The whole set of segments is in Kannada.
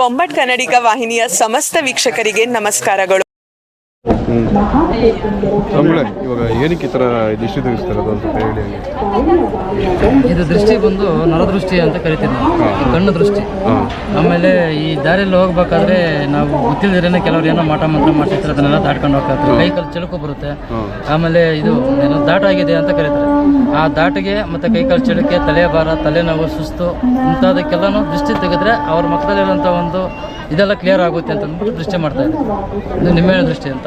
ಬೊಂಬಟ್ ಕನ್ನಡಿಗ ವಾಹಿನಿಯ ಸಮಸ್ತ ವೀಕ್ಷಕರಿಗೆ ನಮಸ್ಕಾರಗಳು. ಸ್ವಾಮಿಗಳೇ ಇವಾಗ ಏನಕ್ಕೆ ಈ ಥರ ದೃಷ್ಟಿ ತೆಗಿಸ್ತಾರೆ ಅಂತ ಹೇಳಿ ಇದು ದೃಷ್ಟಿ ಬಂದು ನರದೃಷ್ಟಿ ಅಂತ ಕರಿತೀವಿ ನಾವು. ಕಣ್ಣು ದೃಷ್ಟಿ. ಆಮೇಲೆ ಈ ದಾರಿಯಲ್ಲಿ ಹೋಗ್ಬೇಕಾದ್ರೆ ನಾವು ಗೊತ್ತಿಲ್ಲದಿರೇನೆ ಕೆಲವ್ರು ಏನೋ ಮಾಟ ಮಂತ್ರ ಮಾಡ್ತಿರ್ತಾರೆ ಅದನ್ನೆಲ್ಲ ದಾಟ್ಕೊಂಡು ಹೋಗ್ತಾರೆ ಕೈ ಕಾಲು ಚಳಕು ಬರುತ್ತೆ. ಆಮೇಲೆ ಇದು ಏನೋ ದಾಟಾಗಿದೆ ಅಂತ ಕರೀತಾರೆ. ಆ ದಾಟಿಗೆ ಮತ್ತೆ ಕೈ ಕಾಲು ಚಳಕೆ ತಲೆ ಭಾರ ತಲೆನೋವು ಸುಸ್ತು ಮುಂತಾದಕ್ಕೆಲ್ಲನೂ ದೃಷ್ಟಿ ತೆಗೆದ್ರೆ ಅವ್ರ ಮಕ್ಕಳಲ್ಲಿರುವಂಥ ಒಂದು ಇದೆಲ್ಲ ಕ್ಲಿಯರ್ ಆಗುತ್ತೆ ಅಂತ ಅಂದ್ಬಿಟ್ಟು ದೃಷ್ಟಿ ಮಾಡ್ತಾ ಇದ್ದಾರೆ. ಇದು ನಿಮ್ಮೆಣ್ಣೆ ದೃಷ್ಟಿ ಅಂತ.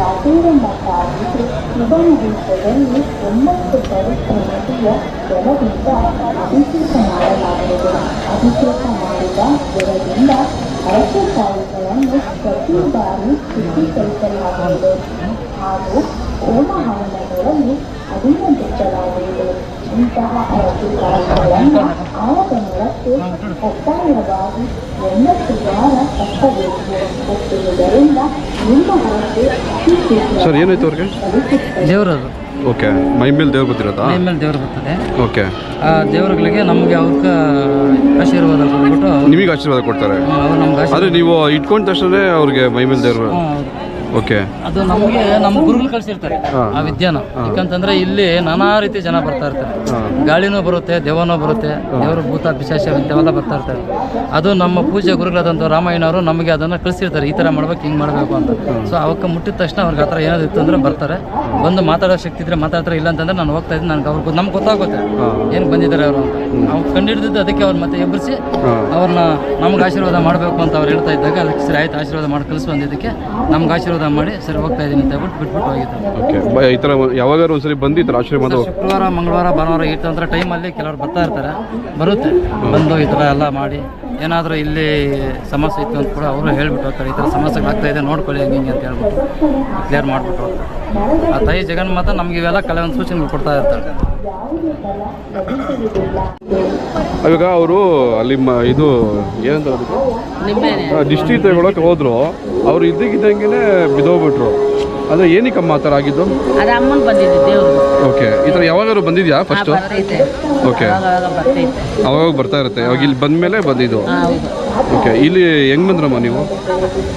ಪ್ರತಿದಿನ ಕಾಟೂರಮ್ಮ ತಾರೀಕು ಒಂಬತ್ತು ಒಂಬತ್ತು ಪರಿಶ್ರಮತಿಯ ಜಲದಿಂದ ಅಭಿಷೇಕ ಮಾಡಲಾಗುವುದು ಅಭಿಷೇಕ ಮಾಡಿದ ಜಲದಿಂದ ಅರಸು ಕಾಯಿಗಳನ್ನು ಪ್ರತಿ ಬಾರಿ ಶುದ್ಧೀಕರಿಸಲಾಗುವುದು ಹಾಗೂ ಹೋಮ ಹವನಗಳಲ್ಲಿ ಅಧೀನ ಬಿಚ್ಚಲಾಗುವುದು ಇಂತಹ ಆಳದ ನೆಲಕ್ಕೆ ಕಡ್ಡಾಯವಾಗಿ ಒಂಬತ್ತು ವಾರ ಕಟ್ಟಬೇಕು ಕಟ್ಟುವುದರಿಂದ ನಿಮ್ಮ ಶೀಘ್ರ ಸರ್ ಏನಾಯ್ತು ಅವ್ರಿಗೆ? ದೇವರದು. ಓಕೆ ಮೈ ಮೇಲೆ ದೇವ್ರು ಬರ್ತಿರೋದಾ ಮೈ ಮೇಲೆ ದೇವ್ರು ಬರ್ತದೆ. ಓಕೆ. ಆ ದೇವರುಗಳಿಗೆ ನಮಗೆ ಅವ್ರಿಗೆ ಆಶೀರ್ವಾದ ಕೊಟ್ಬಿಟ್ಟು ನಿಮಗೆ ಆಶೀರ್ವಾದ ಕೊಡ್ತಾರೆ? ಅವ್ರು ನಮ್ಗೆ ಆಶೀರ್ವಾದ ಆದರೆ ನೀವು ಇಟ್ಕೊಂಡ ತಕ್ಷಣ ಅವ್ರಿಗೆ ಮೈ ಮೇಲೆ ದೇವ್ರು ಹ್ಮ್, ಹೌದು. ಓಕೆ. ಅದು ನಮಗೆ ನಮ್ಮ ಗುರುಗಳು ಕಳಿಸಿರ್ತಾರೆ ಆ ವಿದ್ಯಾನ. ಯಾಕಂತಂದ್ರೆ ಇಲ್ಲಿ ನಾನಾ ರೀತಿ ಜನ ಬರ್ತಾ ಇರ್ತಾರೆ. ಗಾಳಿನೂ ಬರುತ್ತೆ ದೇವನೂ ಬರುತ್ತೆ ದೇವರು ಭೂತ ಪಿಶಾಶ ಇಂಥವೆಲ್ಲ ಬರ್ತಾ ಇರ್ತಾರೆ. ಅದು ನಮ್ಮ ಪೂಜೆ ಗುರುಗಳಾದಂಥ ರಾಮಾಯಣವರು ನಮಗೆ ಅದನ್ನು ಕಳಿಸಿರ್ತಾರೆ ಈ ಥರ ಮಾಡ್ಬೇಕು ಹಿಂಗೆ ಮಾಡಬೇಕು ಅಂತ. ಸೊ ಅವಕ್ಕೆ ಮುಟ್ಟಿದ ತಕ್ಷಣ ಅವ್ರಿಗೆ ಆ ಥರ ಏನಾದ್ರು ಇತ್ತು ಅಂದರೆ ಬರ್ತಾರೆ. ಬಂದು ಮಾತಾಡೋ ಶಕ್ತಿ ಇದ್ರೆ ಮಾತಾಡ್ತಾರೆ ಇಲ್ಲ ಅಂತಂದ್ರೆ ನಾನು ಹೋಗ್ತಾ ಇದ್ದೀನಿ ನನಗೆ ಅವ್ರಿಗೆ ನಮ್ಗೆ ಗೊತ್ತಾಗುತ್ತೆ. ಏನು ಬಂದಿದ್ದಾರೆ ಅವರು ಅಂತ. ಅವ್ರು ಕಂಡಿಡ್ದಿದ್ದು ಅದಕ್ಕೆ ಅವ್ರು ಮತ್ತೆ ಎಬ್ಬರಿಸಿ ಅವ್ರನ್ನ ನಮ್ಗೆ ಆಶೀರ್ವಾದ ಮಾಡಬೇಕು ಅಂತ ಅವ್ರು ಹೇಳ್ತಾ ಇದ್ದಾಗ ಅದಕ್ಕೆ ಸರಿ ಆಯ್ತು ಆಶೀರ್ವಾದ ಮಾಡಿ ಕಳಿಸು ಅಂದಿದ್ದಕ್ಕೆ ನಮ್ಗೆ ಆಶೀರ್ವಾದ ಮಾಡಿ ಸರಿ ಹೋಗ್ತಾ ಇದ್ದೀನಿ ಅಂತ ಹೇಳ್ಬಿಟ್ಟು ಬಿಟ್ಬಿಟ್ಟು ಹೋಗಿದ್ದಾರೆ. ಓಕೆ. ಈ ಥರ ಯಾವಾಗಾದ್ರು ಒಂದ್ಸರಿ ಬಂದು ಈ ಥರ ಆಶೀರ್ವಾದ ಶುಕ್ರವಾರ ಮಂಗಳವಾರ ಭಾನುವಾರ ಈ ಥರ ಟೈಮಲ್ಲಿ ಕೆಲವರು ಬರ್ತಾ ಇರ್ತಾರೆ. ಬರುತ್ತೆ. ಬಂದು ಈ ಥರ ಎಲ್ಲ ಮಾಡಿ ಏನಾದರೂ ಇಲ್ಲಿ ಸಮಸ್ಯೆ ಇತ್ತು ಅಂತ ಕೂಡ ಅವರು ಹೇಳ್ಬಿಟ್ಟು ಹೋಗ್ತಾರೆ. ಈ ಥರ ಸಮಸ್ಯೆಗಳಾಗ್ತಾ ಇದೆ ನೋಡ್ಕೊಳ್ಳಿ ಹಂಗೆ ಹಿಂಗೆ ಅಂತ ಹೇಳ್ಬಿಟ್ಟು ಕ್ಲಿಯರ್ ಮಾಡಿಬಿಟ್ಟು ಹೋಗ್ತಾರೆ. ಆ ತಾಯಿ ಜಗನ್ಮಾತ ನಮ್ಗೆ ಇವೆಲ್ಲ ಕೆಲವೊಂದು ಸೂಚನೆಗಳು ಕೊಡ್ತಾ ಇರ್ತಾರೆ ಇವಾಗ ಅವರು ಅಲ್ಲಿ ಮ ಇದು ಏನಂತ ಅದಕ್ಕೆ ದಿಷ್ಟಿ ತಗೊಳಕ್ಕೆ ಹೋದ್ರು. ಅವ್ರು ಇದ್ದಕ್ಕಿದ್ದಂಗೆ ಬಿದ್ದೋಗ್ಬಿಟ್ರು. ಅಂದರೆ ಏನಕ್ಕಮ್ಮ ಆ ಥರ ಆಗಿದ್ದು? ಅದು ಅಮ್ಮನ್ ಬಂದಿದೆ ದೇವ್ರು. ಓಕೆ. ಈ ಥರ ಯಾವಾಗಾದ್ರು ಬಂದಿದ್ಯಾ ಫಸ್ಟು ಬರ್ತೈತೆ. ಓಕೆ. ಅವಾಗ ಬರ್ತೈತೆ. ಅವಾಗ ಬರ್ತಾ ಇರುತ್ತೆ. ಅವಾಗ ಇಲ್ಲಿ ಬಂದಮೇಲೆ ಬಂದಿದ್ದು. ಹಾ, ಹೌದು. ಓಕೆ. ಇಲ್ಲಿ ಹೆಂಗ್ ಬಂದ್ರಮ್ಮ ನೀವು?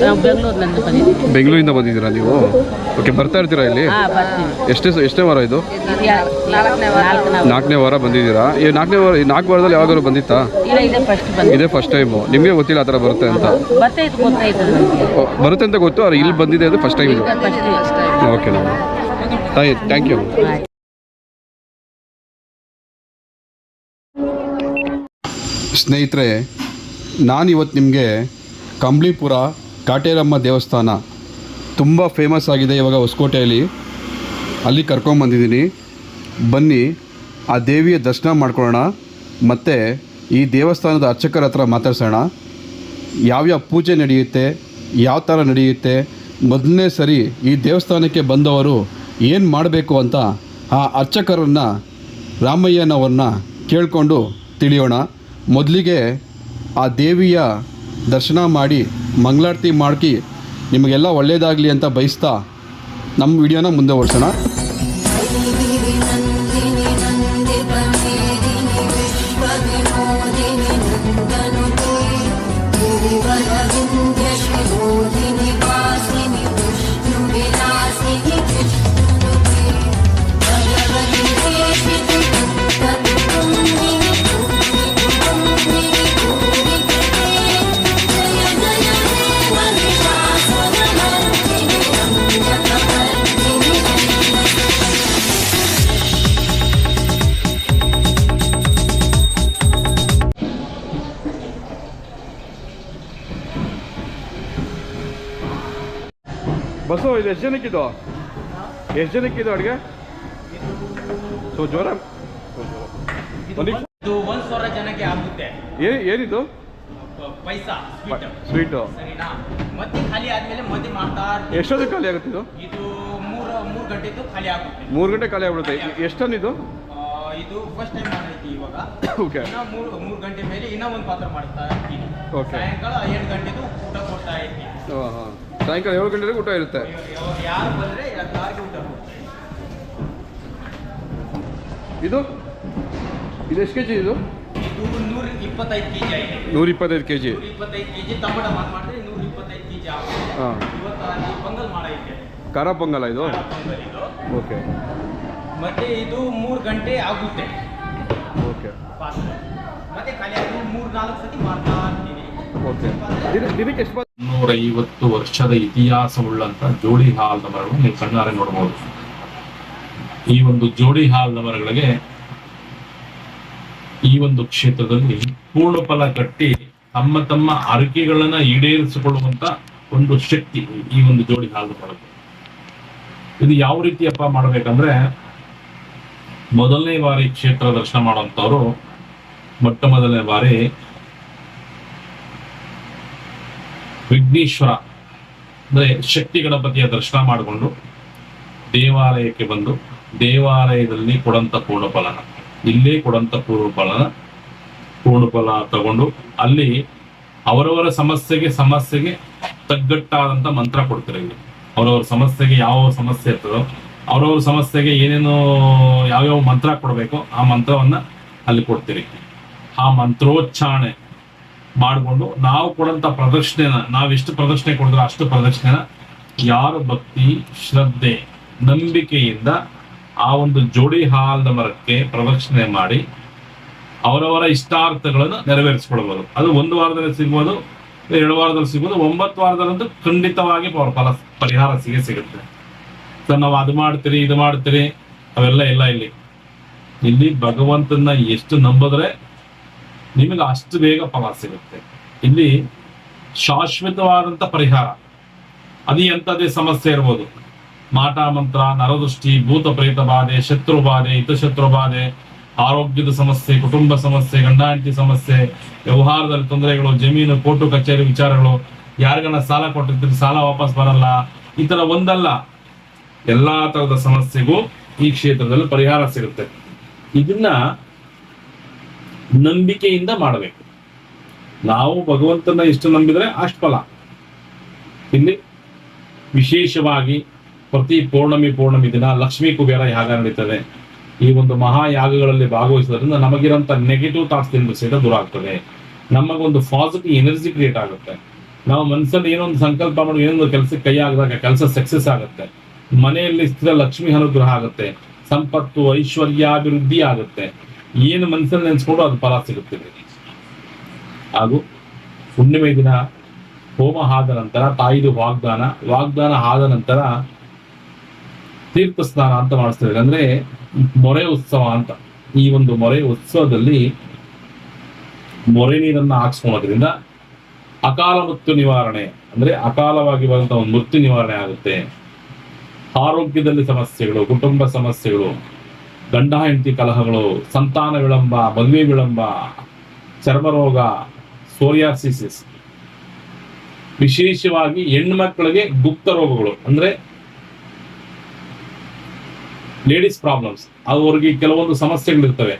ನಾವು ಬೆಂಗಳೂರಿನಿಂದ ಬಂದಿದ್ದೀವಿ. ಬೆಂಗಳೂರಿಂದ ಬಂದಿದ್ದೀರಾ ನೀವು? ಓಕೆ ಬರ್ತಾ ಇರ್ತೀರಾ ಇಲ್ಲಿ? ಹಾ ಬರ್ತೀವಿ. ಎಷ್ಟೇ ಎಷ್ಟೇ ವಾರ ಇದು? ನಾಲ್ಕನೇ ವಾರ. ಬಂದಿದ್ದೀರಾ? ಈ ನಾಲ್ಕನೇ ವಾರ ಈ ನಾಲ್ಕು ವಾರದಲ್ಲಿ ಯಾವಾಗಾದ್ರು ಬಂದಿತ್ತಾ? ಇಲ್ಲ ಇದೆ ಫಸ್ಟ್ ಬಂದು ಇದೇ ಫಸ್ಟ್ ಟೈಮು ನಿಮಗೆ ಗೊತ್ತಿಲ್ಲ ಆ ಥರ ಬರುತ್ತೆ ಅಂತ. ಬರ್ತೈತೆ ಗೊತ್ತಾಯ್ತು ನಮಗೆ. ಓ, ಬರುತ್ತೆ ಅಂತ ಗೊತ್ತು ಅವ್ರು ಇಲ್ಲಿ ಬಂದಿದೆ ಅದು ಫಸ್ಟ್ ಟೈಮ್ ಇದು. ಫಸ್ಟ್ ಓಕೆ ಥ್ಯಾಂಕ್ ಯು ಸ್ನೇಹಿತರೆ, ನಾನಿವತ್ತು ನಿಮಗೆ ಕಂಬ್ಳಿಪುರ ಕಾಟೇರಮ್ಮ ದೇವಸ್ಥಾನ ತುಂಬ ಫೇಮಸ್ ಆಗಿದೆ ಇವಾಗ ಹೊಸಕೋಟೆಯಲ್ಲಿ. ಅಲ್ಲಿ ಕರ್ಕೊಂಬಂದಿದ್ದೀನಿ ಬನ್ನಿ, ಆ ದೇವಿಯ ದರ್ಶನ ಮಾಡ್ಕೊಳ್ಳೋಣ. ಮತ್ತು ಈ ದೇವಸ್ಥಾನದ ಅರ್ಚಕರ ಹತ್ರ ಮಾತಾಡ್ಸೋಣ. ಯಾವ್ಯಾವ ಪೂಜೆ ನಡೆಯುತ್ತೆ, ಯಾವ ಥರ ನಡೆಯುತ್ತೆ ಮೊದಲನೇ ಸರಿ ಈ ದೇವಸ್ಥಾನಕ್ಕೆ ಬಂದವರು ಏನು ಮಾಡಬೇಕು ಅಂತ ಆ ಅರ್ಚಕರನ್ನು ರಾಮಯ್ಯನವ್ರನ್ನ ಕೇಳಿಕೊಂಡು ತಿಳಿಯೋಣ. ಮೊದಲಿಗೆ ಆ ದೇವಿಯ ದರ್ಶನ ಮಾಡಿ, ಮಂಗಳಾರತಿ ಮಾಡ್ಕಿ ನಿಮಗೆಲ್ಲ ಒಳ್ಳೆಯದಾಗಲಿ ಅಂತ ಬಯಸ್ತಾ ನಮ್ಮ ವಿಡಿಯೋನ ಮುಂದೆ ಬಸ್ಸು ಇದು ಎಷ್ಟು ಜನಕ್ಕಿದು? ಎಷ್ಟು ಜನಕ್ಕಿದು ಅಡುಗೆ? ಸೊ ಜ್ವರ. ಇದು ಒಂದ್ ಸಾವಿರ ಜನಕ್ಕೆ ಆಗುತ್ತೆ. ಏ- ಏನಿದು? ಪೈಸಾ ಸ್ವೀಟ್ ಸರಿನಾ? ಮತ್ತೆ ಖಾಲಿ ಆದ್ಮೇಲೆ ಮತ್ತೆ ಮಾಡ್ತಾ. ಎಷ್ಟೊತ್ತಿಗೆ ಖಾಲಿ ಆಗುತ್ತೆ ಇದು? ಇದು ಮೂರು ಮೂರು ಗಂಟೆದು ಖಾಲಿ ಆಗುತ್ತೆ. ಮೂರು ಗಂಟೆ ಖಾಲಿ ಆಗ್ಬಿಡುತ್ತೆ. ಎಷ್ಟು ಟನ್ ಇದು? ಫಸ್ಟ್ ಟೈಮ್ ಮಾಡೈತಿ ಇವಾಗ. ಓಕೆ. ಇನ್ನ ಮೂರು ಮೂರು ಗಂಟೆ ಮೇಲೆ ಇನ್ನೂ ಒಂದು ಪಾತ್ರ ಮಾಡ್ತಾ ಇರ್ತೀನಿ. ಸಾಯಂಕಾಲ ಏಳು ಗಂಟೆದು ಊಟ ಕೊಡ್ತಾ ಇರ್ತೀನಿ. ಹಾಂ ಹಾಂ ಸಾಯಂಕಾಲ ಏಳು ಗಂಟೆಗೆ ಊಟ ಇರುತ್ತೆ. ಇದು? ಇದು ಎಷ್ಟು ಕೆ ಜಿ ಇದು? ನೂರ ಇಪ್ಪತ್ತೈದು ಕೆ ಜಿ ಹಾಂ. ಪೊಂಗಲ್ ಖಾರ ಪೊಂಗಲ ಇದು? ಓಕೆ. ಮತ್ತೆ ಇದು ಮೂರು ಗಂಟೆ ಆಗುತ್ತೆ. ಓಕೆ. ಮತ್ತೆ ಮೂರು ನಾಲ್ಕು ಸತಿ ಮಾಡ್ತಾ ಓಕೆ. ದಿನ ದಿನಕ್ಕೆ ಎಷ್ಟು ಬರುತ್ತೆ ನೂರ ಐವತ್ತು ವರ್ಷದ ಇತಿಹಾಸವುಳ್ಳಂತ ಜೋಡಿ ಹಾಲ್ನ ಮರಗಳು ನೀವು ಕಣ್ಣಾರೆ ನೋಡಬಹುದು. ಈ ಒಂದು ಜೋಡಿ ಹಾಲ್ನ ಮರಗಳಿಗೆ ಈ ಒಂದು ಕ್ಷೇತ್ರದಲ್ಲಿ ಪೂರ್ಣ ಫಲ ಕಟ್ಟಿ ತಮ್ಮ ತಮ್ಮ ಅರಿಕೆಗಳನ್ನ ಈಡೇರಿಸಿಕೊಳ್ಳುವಂತ ಒಂದು ಶಕ್ತಿ ಈ ಒಂದು ಜೋಡಿ ಹಾಲ್ನ ಮರಗಳು ಇದು ಯಾವ ರೀತಿಯಪ್ಪ ಮಾಡ್ಬೇಕಂದ್ರೆ ಮೊದಲನೇ ಬಾರಿ ಕ್ಷೇತ್ರ ದರ್ಶನ ಮಾಡುವಂತವ್ರು ಮೊಟ್ಟ ಮೊದಲನೇ ಬಾರಿ ವಿಘ್ನೇಶ್ವರ, ಅಂದರೆ ಶಕ್ತಿ ಗಣಪತಿಯ ದರ್ಶನ ಮಾಡಿಕೊಂಡು ದೇವಾಲಯಕ್ಕೆ ಬಂದು ದೇವಾಲಯದಲ್ಲಿ ಕೊಡಂತ ಪೂರ್ಣ ಫಲನ ಇಲ್ಲೇ ಕೊಡಂತ ಪೂರ್ಣ ಫಲನ ಪೂರ್ಣ ಫಲ ತಗೊಂಡು ಅಲ್ಲಿ ಅವರವರ ಸಮಸ್ಯೆಗೆ ಸಮಸ್ಯೆಗೆ ತಗ್ಗಟ್ಟಾದಂತ ಮಂತ್ರ ಕೊಡ್ತಾರೆ ಇಲ್ಲಿ. ಅವರವರ ಸಮಸ್ಯೆಗೆ ಯಾವ ಸಮಸ್ಯೆ ಇರ್ತದೋ, ಅವರವರ ಸಮಸ್ಯೆಗೆ ಏನೇನು ಯಾವ್ಯಾವ ಮಂತ್ರ ಕೊಡಬೇಕೋ ಆ ಮಂತ್ರವನ್ನ ಅಲ್ಲಿ ಕೊಡ್ತೀರಿ. ಆ ಮಂತ್ರೋಚ್ಚಾರಣೆ. ಮಾಡಿಕೊಂಡು ನಾವು ಕೊಡಂತ ಪ್ರದರ್ಶನೆನ ನಾವೆಷ್ಟು ಪ್ರದರ್ಶನೆ ಕೊಡಿದ್ರೆ ಅಷ್ಟು ಪ್ರದರ್ಶನೆನ ಯಾರು ಭಕ್ತಿ, ಶ್ರದ್ಧೆ, ನಂಬಿಕೆಯಿಂದ ಆ ಒಂದು ಜೋಡಿ ಹಾಲ್ದ ಮರಕ್ಕೆ ಪ್ರದಕ್ಷಿಣೆ ಮಾಡಿ ಅವರವರ ಇಷ್ಟಾರ್ಥಗಳನ್ನು ನೆರವೇರಿಸಿಕೊಳ್ಬೋದು. ಅದು ಒಂದು ವಾರದಲ್ಲಿ ಸಿಗ್ಬೋದು, ಎರಡು ವಾರದಲ್ಲಿ ಸಿಗ್ಬೋದು, ಒಂಬತ್ತು ವಾರದಲ್ಲಂತೂ ಖಂಡಿತವಾಗಿ ಅವ್ರ ಫಲ ಪರಿಹಾರ ಸಿಗೇ ಸಿಗುತ್ತೆ. ಸರ್, ನಾವು ಅದು ಮಾಡ್ತೀರಿ, ಇದು ಮಾಡ್ತೀರಿ, ಅವೆಲ್ಲ ಇಲ್ಲ ಇಲ್ಲಿ. ಇಲ್ಲಿ ಭಗವಂತನ ಎಷ್ಟು ನಂಬಿದ್ರೆ ನಿಮಗೆ ಅಷ್ಟು ಬೇಗ ಫಲ ಸಿಗುತ್ತೆ. ಇಲ್ಲಿ ಶಾಶ್ವತವಾದಂತ ಪರಿಹಾರ. ಅದು ಎಂಥದೇ ಸಮಸ್ಯೆ ಇರ್ಬೋದು. ಮಾಟ, ಮಂತ್ರ, ನರದೃಷ್ಟಿ, ಭೂತ ಪ್ರೇತ ಬಾಧೆ, ಶತ್ರು ಬಾಧೆ ಹಿತಶತ್ರು ಬಾಧೆ, ಆರೋಗ್ಯದ ಸಮಸ್ಯೆ, ಕುಟುಂಬ ಸಮಸ್ಯೆ, ಗಂಡಾಂಟಿ ಸಮಸ್ಯೆ, ವ್ಯವಹಾರದಲ್ಲಿ ತೊಂದರೆಗಳು, ಜಮೀನು, ಕೋರ್ಟು, ಕಚೇರಿ ವಿಚಾರಗಳು ಯಾರಿಗನ್ನ ಸಾಲ ಕೊಟ್ಟಿರ್ತೀರಿ, ಸಾಲ ವಾಪಸ್ ಬರಲ್ಲ, ಈ ತರ ಒಂದಲ್ಲ. ಎಲ್ಲಾ ತರದ ಸಮಸ್ಯೆಗೂ ಈ ಕ್ಷೇತ್ರದಲ್ಲಿ ಪರಿಹಾರ ಸಿಗುತ್ತೆ. ಇದನ್ನ ನಂಬಿಕೆಯಿಂದ ಮಾಡಬೇಕು. ನಾವು ಭಗವಂತನ ಎಷ್ಟು ನಂಬಿದರೆ ಅಷ್ಟು ಫಲ. ಇಲ್ಲಿ ವಿಶೇಷವಾಗಿ ಪ್ರತಿ ಪೌರ್ಣಮಿ ಪೌರ್ಣಮಿ ದಿನ ಲಕ್ಷ್ಮೀ ಕುಬೇರ ಯಾಗ ನಡೀತದೆ. ಈ ಒಂದು ಮಹಾಯಾಗಗಳಲ್ಲಿ ಭಾಗವಹಿಸೋದ್ರಿಂದ ನಮಗಿರಂತ ನೆಗೆಟಿವ್ ಥಾಟ್ಸ್ ಸಹಿತ ದೂರ ಆಗ್ತದೆ. ನಮಗೊಂದು ಪಾಸಿಟಿವ್ ಎನರ್ಜಿ ಕ್ರಿಯೇಟ್ ಆಗುತ್ತೆ. ನಾವು ಮನಸ್ಸಲ್ಲಿ ಏನೊಂದು ಸಂಕಲ್ಪ ಮಾಡಿ ಏನೊಂದು ಕೆಲಸಕ್ಕೆ ಕೈ ಆಗಿದಾಗ ಕೆಲಸ ಸಕ್ಸಸ್ ಆಗುತ್ತೆ. ಮನೆಯಲ್ಲಿ ಸ್ಥಿರ ಲಕ್ಷ್ಮಿ ಅನುಗ್ರಹ ಆಗುತ್ತೆ. ಸಂಪತ್ತು ಐಶ್ವರ್ಯಾಭಿವೃದ್ಧಿ ಆಗುತ್ತೆ. ಏನು ಮನಸ್ಸಲ್ಲಿ ನೆನೆಸ್ಕೊಂಡು ಅದು ಫಲ ಸಿಗುತ್ತೆ ಹಾಗೂ ಹುಣ್ಣಿಮೆ ದಿನ ಹೋಮ ಆದ ನಂತರ, ತಾಯಿದು ವಾಗ್ದಾನ ವಾಗ್ದಾನ ಆದ ನಂತರ ತೀರ್ಥ ಸ್ನಾನ ಅಂತ ಮಾಡಿಸ್ತೇವೆ ಅಂದ್ರೆ ಮೊರೆ ಉತ್ಸವ ಅಂತ. ಈ ಒಂದು ಮೊರೆ ಉತ್ಸವದಲ್ಲಿ ಮೊರೆ ನೀರನ್ನ ಹಾಕ್ಸ್ಕೊಳೋದ್ರಿಂದ ಅಕಾಲ ಮೃತ್ಯು ನಿವಾರಣೆ, ಅಂದ್ರೆ ಅಕಾಲವಾಗಿ ಬರುವಂತಹ ಒಂದು ಮೃತ್ಯು ನಿವಾರಣೆ ಆಗುತ್ತೆ. ಆರೋಗ್ಯದಲ್ಲಿ ಸಮಸ್ಯೆಗಳು, ಕುಟುಂಬ ಸಮಸ್ಯೆಗಳು ಗಂಡ ಹೆಂಡತಿ ಕಲಹಗಳು, ಸಂತಾನ ವಿಳಂಬ, ಮದುವೆ ವಿಳಂಬ, ಚರ್ಮರೋಗ, ಸೋರಿಯಾಸಿಸಿಸ್. ವಿಶೇಷವಾಗಿ ಹೆಣ್ಮಕ್ಳಿಗೆ ಗುಪ್ತ ರೋಗಗಳು, ಅಂದ್ರೆ ಲೇಡೀಸ್ ಪ್ರಾಬ್ಲಮ್ಸ್, ಅವ್ರಿಗೆ ಕೆಲವೊಂದು ಸಮಸ್ಯೆಗಳಿರ್ತವೆ.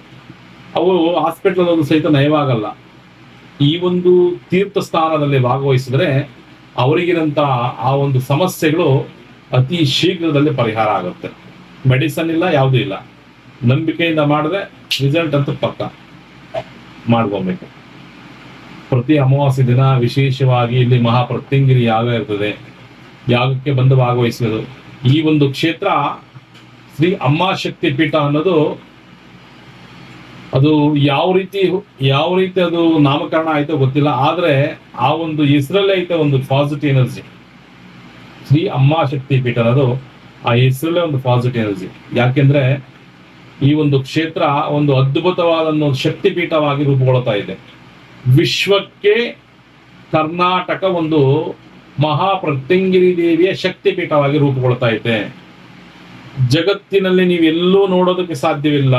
ಅವು ಹಾಸ್ಪಿಟಲ್ ಅದು ಸಹಿತ ನಯವಾಗಲ್ಲ. ಈ ಒಂದು ತೀರ್ಥ ಸ್ಥಾನದಲ್ಲಿ ಭಾಗವಹಿಸಿದ್ರೆ ಅವರಿಗಿರಂತ ಆ ಒಂದು ಸಮಸ್ಯೆಗಳು ಅತಿ ಶೀಘ್ರದಲ್ಲಿ ಪರಿಹಾರ ಆಗುತ್ತೆ. ಮೆಡಿಸನ್ ಇಲ್ಲ, ಯಾವುದೂ ಇಲ್ಲ. ನಂಬಿಕೆಯಿಂದ ಮಾಡಿದ್ರೆ ರಿಸಲ್ಟ್ ಅಂತೂ ಪಕ್ಕ. ಮಾಡ್ಕೊಬೇಕು. ಪ್ರತಿ ಅಮಾವಾಸ್ಯ ದಿನ ವಿಶೇಷವಾಗಿ ಇಲ್ಲಿ ಮಹಾಪ್ರತ್ಯಂಗಿರಿ ಯಾಗ ಇರ್ತದೆ. ಯಾಗಕ್ಕೆ ಬಂದು ಭಾಗವಹಿಸೋದು ಈ ಒಂದು ಕ್ಷೇತ್ರ ಶ್ರೀ ಅಮ್ಮ ಶಕ್ತಿ ಪೀಠ ಅನ್ನೋದು ಅದು ಯಾವ ರೀತಿ ಯಾವ ರೀತಿ ಅದು ನಾಮಕರಣ ಆಯ್ತೋ ಗೊತ್ತಿಲ್ಲ. ಆದ್ರೆ ಆ ಒಂದು ಹೆಸರಲ್ಲೇ ಐತೆ ಒಂದು ಪಾಸಿಟಿವ್ ಎನರ್ಜಿ ಶ್ರೀ ಅಮ್ಮ ಶಕ್ತಿ ಪೀಠ ಅನ್ನೋದು ಆ ಹೆಸರಲ್ಲೇ ಒಂದು ಪಾಸಿಟಿವ್ ಎನರ್ಜಿ ಯಾಕೆಂದ್ರೆ ಈ ಒಂದು ಕ್ಷೇತ್ರ ಒಂದು ಅದ್ಭುತವಾದ ಒಂದು ಶಕ್ತಿಪೀಠವಾಗಿ ರೂಪುಗೊಳ್ತಾ ಇದೆ. ವಿಶ್ವಕ್ಕೆ ಕರ್ನಾಟಕ ಒಂದು ಮಹಾಪ್ರತ್ಯಂಗಿರಿ ದೇವಿಯ ಶಕ್ತಿಪೀಠವಾಗಿ ರೂಪುಗೊಳ್ತಾ ಇದೆ. ಜಗತ್ತಿನಲ್ಲಿ ನೀವೆಲ್ಲೂ ನೋಡೋದಕ್ಕೆ ಸಾಧ್ಯವಿಲ್ಲ.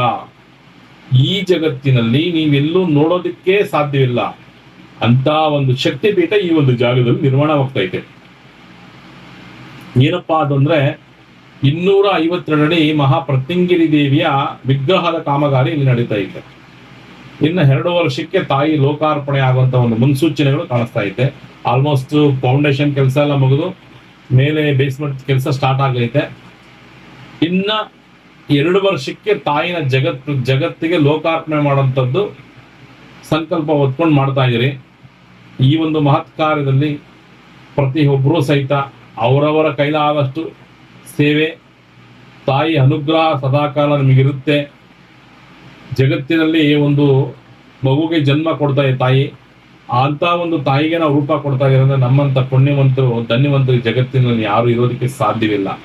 ಈ ಜಗತ್ತಿನಲ್ಲಿ ನೀವೆಲ್ಲೂ ನೋಡೋದಕ್ಕೆ ಸಾಧ್ಯವಿಲ್ಲ. ಅಂತ ಒಂದು ಶಕ್ತಿಪೀಠ ಈ ಒಂದು ಜಾಗದಲ್ಲಿ ನಿರ್ಮಾಣವಾಗ್ತೈತೆ ಏನಪ್ಪಾ ಅದಂದ್ರೆ ಇನ್ನೂರ ಐವತ್ತೆರಡಡಿ ಮಹಾಪ್ರತ್ಯಂಗಿರಿ ದೇವಿಯ ವಿಗ್ರಹದ ಕಾಮಗಾರಿ ಇಲ್ಲಿ ನಡೀತಾ ಇದೆ ಇನ್ನು ಎರಡು ವರ್ಷಕ್ಕೆ ತಾಯಿ ಲೋಕಾರ್ಪಣೆ ಆಗುವಂತ ಒಂದು ಮುನ್ಸೂಚನೆಗಳು ಕಾಣಿಸ್ತಾ ಇದೆ ಆಲ್ಮೋಸ್ಟ್ ಫೌಂಡೇಶನ್ ಕೆಲಸ ಎಲ್ಲ ಮುಗಿದು ಮೇಲೆ ಬೇಸ್ಮೆಂಟ್ ಕೆಲಸ ಸ್ಟಾರ್ಟ್ ಆಗೈತೆ. ಇನ್ನ ಎರಡು ವರ್ಷಕ್ಕೆ ತಾಯಿನ ಜಗತ್ ಜಗತ್ತಿಗೆ ಲೋಕಾರ್ಪಣೆ ಮಾಡುವಂಥದ್ದು ಸಂಕಲ್ಪ ಹೊತ್ಕೊಂಡು ಮಾಡ್ತಾ ಇದ್ದೀರಿ. ಈ ಒಂದು ಮಹತ್ ಕಾರ್ಯದಲ್ಲಿ ಪ್ರತಿಯೊಬ್ಬರೂ ಸಹಿತ ಅವರವರ ಕೈಲಾದಷ್ಟು ಸೇವೆ, ತಾಯಿ ಅನುಗ್ರಹ ಸದಾಕಾಲ ನಿಮಗಿರುತ್ತೆ. ಜಗತ್ತಿನಲ್ಲಿ ಒಂದು ಮಗುಗೆ ಜನ್ಮ ಕೊಡ್ತಾ ತಾಯಿ. ಅಂತ ಒಂದು ತಾಯಿಗೆ ನಾವು ರೂಪ ಕೊಡ್ತಾ ಇದ್ದಾರೆ ಅಂದ್ರೆ ನಮ್ಮಂತ ಪುಣ್ಯವಂತರು, ಧನ್ಯವಂತರು ಜಗತ್ತಿನಲ್ಲಿ ಯಾರು ಇರೋದಕ್ಕೆ ಸಾಧ್ಯವಿಲ್ಲ.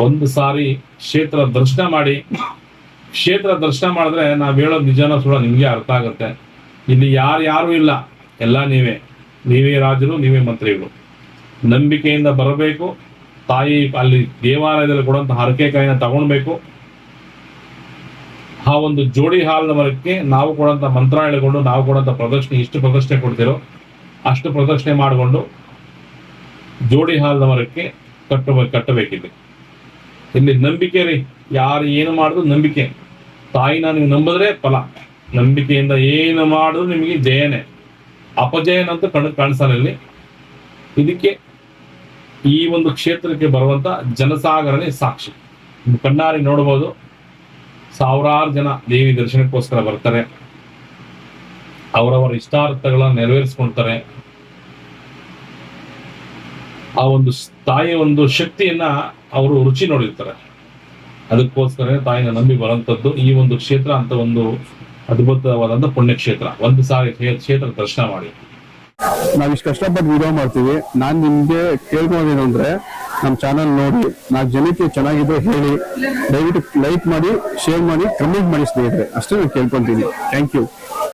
ಒಂದು ಸಾರಿ ಕ್ಷೇತ್ರ ದರ್ಶನ ಮಾಡಿ. ಕ್ಷೇತ್ರ ದರ್ಶನ ಮಾಡಿದ್ರೆ ನಾವ್ ಹೇಳೋದು ನಿಜಾನ ಸುಳ್ಳ ನಿಮ್ಗೆ ಅರ್ಥ ಆಗುತ್ತೆ. ಇಲ್ಲಿ ಯಾರು ಯಾರು ಇಲ್ಲ. ಎಲ್ಲ ನೀವೇ. ನೀವೇ ರಾಜರು, ನೀವೇ ಮಂತ್ರಿಗಳು. ನಂಬಿಕೆಯಿಂದ ಬರಬೇಕು. ತಾಯಿ ಅಲ್ಲಿ ದೇವಾಲಯದಲ್ಲಿ ಕೊಡುವಂತಹ ಹರಕೆ ಕಾಯಿನ ತಗೊಳ್ಬೇಕು. ಆ ಒಂದು ಜೋಡಿ ಹಾಲಿನ ಮರಕ್ಕೆ ನಾವು ಕೊಡುವಂತ ಮಂತ್ರ ಹೇಳಿಕೊಂಡು ನಾವು ಕೊಡುವಂತ ಪ್ರದಕ್ಷಿಣೆ ಎಷ್ಟು ಪ್ರದಕ್ಷಿಣೆ ಕೊಡ್ತಿರೋ ಅಷ್ಟು ಪ್ರದಕ್ಷಿಣೆ ಮಾಡಿಕೊಂಡು ಜೋಡಿ ಹಾಲಿನ ಮರಕ್ಕೆ ಕಟ್ಟಬೇಕು ಕಟ್ಟಬೇಕಿದೆ ಇಲ್ಲಿ ನಂಬಿಕೆ ರೀ. ಯಾರು ಏನು ಮಾಡಿದ್ರು ನಂಬಿಕೆ. ತಾಯಿನ ನೀವು ನಂಬಿದ್ರೆ ಫಲ. ನಂಬಿಕೆಯಿಂದ ಏನು ಮಾಡಿದ್ರು ನಿಮಗೆ ಜಯನೇ ಅಪಜಯನಂತೂ ಕಣ್, ಕಾಣಿಸಲ್ಲ ಇಲ್ಲಿ. ಇದಕ್ಕೆ ಈ ಒಂದು ಕ್ಷೇತ್ರಕ್ಕೆ ಬರುವಂತ ಜನಸಾಗರನೇ ಸಾಕ್ಷಿ. ಕಣ್ಣಾರಿ ನೋಡಬಹುದು ಸಾವಿರಾರು ಜನ ದೇವಿ ದರ್ಶನಕ್ಕೋಸ್ಕರ ಬರ್ತಾರೆ. ಅವರವರ ಇಷ್ಟಾರ್ಥಗಳನ್ನ ನೆರವೇರಿಸ್ಕೊಳ್ತಾರೆ. ಆ ಒಂದು ತಾಯಿಯ ಒಂದು ಶಕ್ತಿಯನ್ನ ಅವರು ರುಚಿ ನೋಡಿರ್ತಾರೆ. ಅದಕ್ಕೋಸ್ಕರ ತಾಯಿನ ನಂಬಿ ಬರುವಂತದ್ದು ಈ ಒಂದು ಕ್ಷೇತ್ರ ಅಂತ ಒಂದು ಅದ್ಭುತವಾದಂತ ಪುಣ್ಯಕ್ಷೇತ್ರ. ಒಂದು ಸಾರಿ ಕ್ಷೇ- ಕ್ಷೇತ್ರ ದರ್ಶನ ಮಾಡಿ. ನಾವಿಷ್ಟು ಕಷ್ಟಪಟ್ಟು ವಿಡಿಯೋ ಮಾಡ್ತೀವಿ. ನಾನು ನಿಮಗೆ ಕೇಳ್ಕೊಂಡೇನು ಅಂದರೆ ನಮ್ಮ ಚಾನಲ್ ನೋಡಿ ನಾಲ್ಕು ಜನಕ್ಕೆ ಚೆನ್ನಾಗಿದ್ರೆ ಹೇಳಿ, ದಯವಿಟ್ಟು ಲೈಕ್ ಮಾಡಿ ಶೇರ್ ಮಾಡಿ ಕಮೆಂಟ್ ಮಾಡಿ ಸ್ನೇಹಿತರೆ. ಅಷ್ಟೇ ನಾನು ಕೇಳ್ಕೊತೀನಿ ಥ್ಯಾಂಕ್ ಯು